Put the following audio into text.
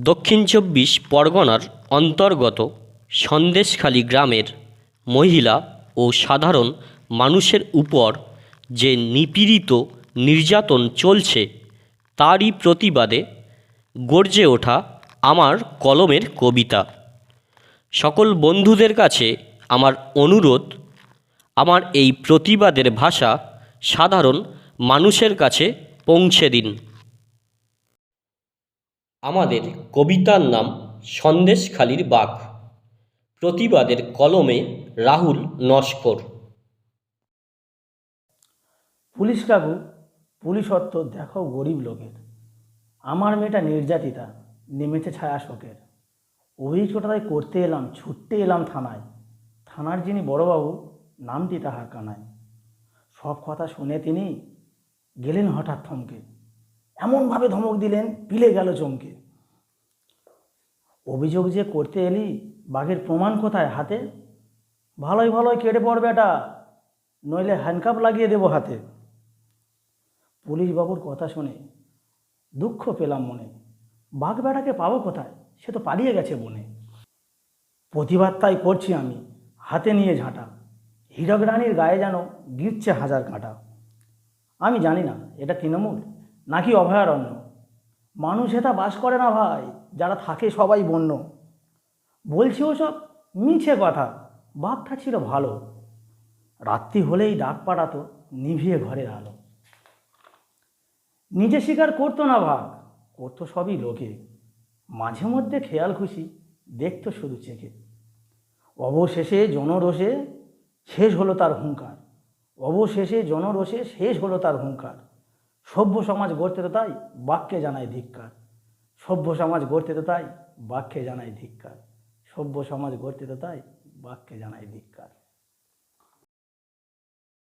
দক্ষিণ চব্বিশ পরগনার অন্তর্গত সন্দেশখালী গ্রামের মহিলা ও সাধারণ মানুষের উপর যে নিপীড়িত নির্যাতন চলছে, তারই প্রতিবাদে গর্জে ওঠা আমার কলমের কবিতা। সকল বন্ধুদের কাছে আমার অনুরোধ, আমার এই প্রতিবাদের ভাষা সাধারণ মানুষের কাছে পৌঁছে দিন। আমাদের কবিতার নাম সন্দেশখালির বাঘ। প্রতিবাদের কলমে রাহুল নস্কর। পুলিশ কাকু, পুলিশ অর্থ দেখো গরিব লোকের। আমার মেয়েটা নির্যাতিতা, নেমেছে ছায়া শোকের। অভিযোগটা করতে এলাম, ছুটতে এলাম থানায়। থানার যিনি বড়বাবু, নামটি তাহার কানায়। সব কথা শুনে তিনি গেলেন হঠাৎ থমকে। এমনভাবে ধমক দিলেন, পিলে গেল চমকে। অভিযোগ যে করতে এলি, বাঘের প্রমাণ কোথায় হাতে? ভালোই ভালোই কেটে পড় বেটা, নইলে হ্যান্ডকাপ লাগিয়ে দেবো হাতে। পুলিশ বাবুর কথা শুনে দুঃখ পেলাম মনে। বাঘ বেটাকে পাবো কোথায়? সে তো পালিয়ে গেছে বনে। প্রতিবাদ তাই করছি আমি, হাতে নিয়ে ঝাঁটা। হীরক রানীর গায়ে যেন গিরছে হাজার কাঁটা। আমি জানি না, এটা তৃণমূল? নাকি অভয়ারণ্য? মানুষ এটা বাস করে না ভাই, যারা থাকে সবাই বন্য। বলছি ওসব, মিছে কথা বাঘটা ছিল ভালো। রাত্রি হলেই ডাক পাঠাতো, নিভিয়ে ঘরের আলো। নিজে স্বীকার করতো না ভাগ, করতো সবই লোকে। মাঝে মধ্যে খেয়াল খুশি, দেখতো শুধু চেখে। অবশেষে জনরোষে শেষ হলো তার হুঙ্কার। অবশেষে জনরোষে শেষ হলো তার হুঙ্কার। সভ্য সমাজ গড়তে তো তাই বাক্যে জানায় ধিক্কার। সভ্য সমাজ গড়তে তো তাই বাক্যে জানায় ধিক্কার। সভ্য সমাজ গড়তে তো তাই বাক্যে জানায় ধিক্কার।